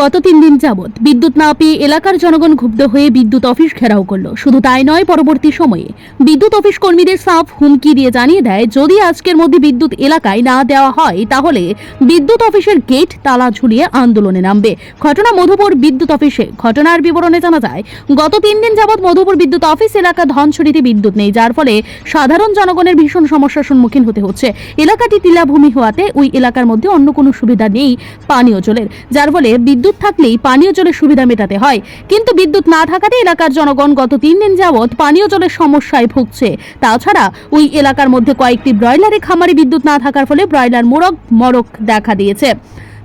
গত তিন দিন যাবৎ বিদ্যুৎ না পেয়ে এলাকার জনগণ ক্ষুব্ধ হয়ে বিদ্যুৎ অফিস ঘেরাও করল। শুধু তাই নয়, পরবর্তী সময়ে বিদ্যুৎ অফিস কর্মীদের সাফ হুমকি দিয়ে জানিয়ে দেয়, যদি আজকের মধ্যে বিদ্যুৎ এলাকায় না দেওয়া হয়, তাহলে বিদ্যুৎ অফিসের গেট তালা ঝুলিয়ে আন্দোলনে নামবে। ঘটনা মধুপুর বিদ্যুৎ অফিসে। ঘটনার বিবরণে জানা যায়, গত তিন দিন যাবৎ মধুপুর বিদ্যুৎ অফিস এলাকা ধনছড়িতে বিদ্যুৎ নেই, যার ফলে সাধারণ জনগণের ভীষণ সমস্যার সম্মুখীন হতে হচ্ছে। এলাকাটি টিলাভূমি হওয়াতে ওই এলাকার মধ্যে অন্য কোনো সুবিধা নেই পানীয় জলের, যার ফলে বিদ্যুৎ থাকলেই পানীয় জলের সুবিধা মেটাতে হয়। কিন্তু বিদ্যুৎ না থাকাতে এলাকার জনগণ গত তিন দিন যাবৎ পানীয় জলের সমস্যায় ভুগছে। তাছাড়া ওই এলাকার মধ্যে কয়েকটি ব্রয়লারে খামারে বিদ্যুৎ না থাকার ফলে ব্রয়লার মোরগ মরক দেখা দিয়েছে।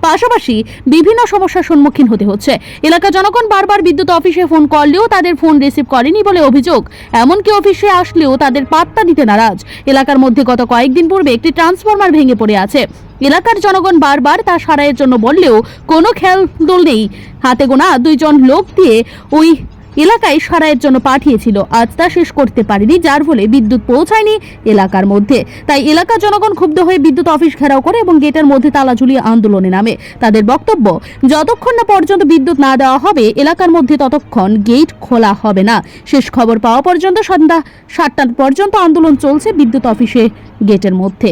পাশাপাশি বিভিন্ন সমস্যার সম্মুখীন হতে হচ্ছে। এলাকার জনগণ বারবার বিদ্যুৎ অফিসে ফোন করলেও তাদের ফোন রিসিভ করেনি বলে অভিযোগ। এমনকি অফিসে আসলেও তাদের পাত্তা দিতে নারাজ। এলাকার মধ্যে গত কয়েকদিন পূর্বে একটি ট্রান্সফরমার ভেঙে পড়ে আছে। এলাকার জনগণ বারবার তা সারাইয়ের জন্য বললেও কোনো খেয়াল দোল নেই। হাতে গোনা দুইজন লোক দিয়ে ওই এলাকায় সারাইয়ের জন্য পাঠিয়েছিল। আজ তা শেষ করতে পারেনি, যার ফলে বিদ্যুৎ পৌঁছায়নি এলাকার মধ্যে। তাই এলাকার জনগণ ক্ষুব্ধ হয়ে বিদ্যুৎ অফিস ঘেরাও করে এবং গেটের মধ্যে তালা ঝুলিয়ে আন্দোলনে নামে। তাদের বক্তব্য, যতক্ষণ না পর্যন্ত বিদ্যুৎ না দেওয়া হবে, এলাকার মধ্যে ততক্ষণ গেট খোলা হবে না। শেষ খবর পাওয়া পর্যন্ত সন্ধ্যা সাতটা পর্যন্ত আন্দোলন চলছে বিদ্যুৎ অফিসে গেটের মধ্যে।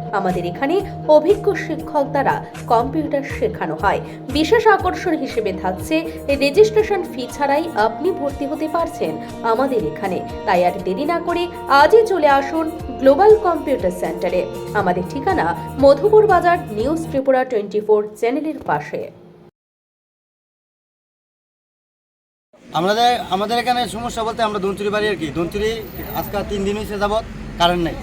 আমাদের এখানে অভিজ্ঞ শিক্ষক দ্বারা কম্পিউটার শেখানো হয়। বিশেষ আকর্ষণ হিসেবে থাকছে রেজিস্ট্রেশন ফি ছাড়াই আপনি ভর্তি হতে পারছেন আমাদের এখানে। তাই আর দেরি না করে আজই চলে আসুন গ্লোবাল কম্পিউটার সেন্টারে আমাদের ঠিকানা মধুপুর বাজার নিউজ ত্রিপুরা টোয়েন্টি ফোর চ্যানেলের পাশে। আমাদের আমাদের এখানে সমস্যা বলতে আমরা দন্তুরি বাড়ি আর কি। দন্তুরি আজকাল তিন দিন হয়েছে যাবৎ কারেন্ট নাই।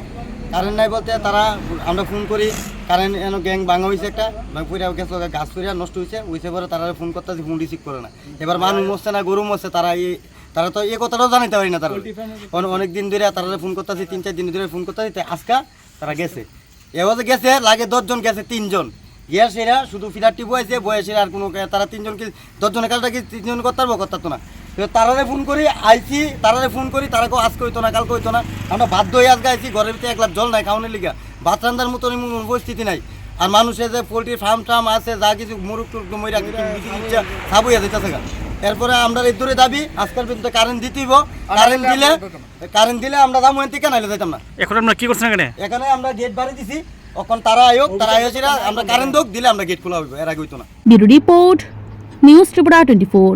কারেন্ট নাই বলতে তারা আমরা ফোন করি কারেন্ট এন গ্যাং ভাঙা হয়েছে একটা পুরা গেছে গাছ পুরিয়া নষ্ট হয়েছে হয়েছে পরে তারা ফোন করতে ফোন রিসিভ করে না। এবার মানুষ মরছে না গরু মরছে তারা এই তারা তো এই কথাটাও জানাইতে পারি না তারা। অনেক দিন ধরে তারা ফোন করতেছে তিন চার দিন ধরে ফোন করতেছে আজকা তারা গেছে। এবার গেছে লাগে দশজন গেছে তিনজন। গিয়ার সেরা শুধু ফিলারটি বয়েছে বয়েছে আর কোনো তারা তিনজনকে দশজনের কাজটা কি তিনজন করতে পারব করতে না। তারারে ফোন করি আইছি তারারে ফোন করি তারা কেউ আজ কইতো না কাল কইতো না। আমরা বাধ্য হয়ে আজকে আইছি ঘরের ভিতরে এক লাখ জল নাই খাওয়ানোর লিগা। ভাত রান্নার মতন পরিস্থিতি নাই। আর মানুষের যে পোলট্রির ফার্ম টার্ম আছে যা কিছু মুরুখ টুরুক মইরা বিচি দিচ্ছে সাবুইয়া দিতেছে এরপরে আমরা এই দূরে দাবি আজকাল পর্যন্ত কারেন্ট দিতেইব কারেন্ট দিলে কারেন্ট দিলে আমরা দাম ওখান থেকে নাইলে যাইতাম না? এখন আপনারা কি করছেন এখানে? এখানে আমরা গেট বাড়ি দিছি এখন তারা আয়োগ তারা আয়োজিরা আমরা কারেন্ট দোক দিলে আমরা গেট খোলা হইব এর আগে হইতো না। Bureau report news Tripura twenty four.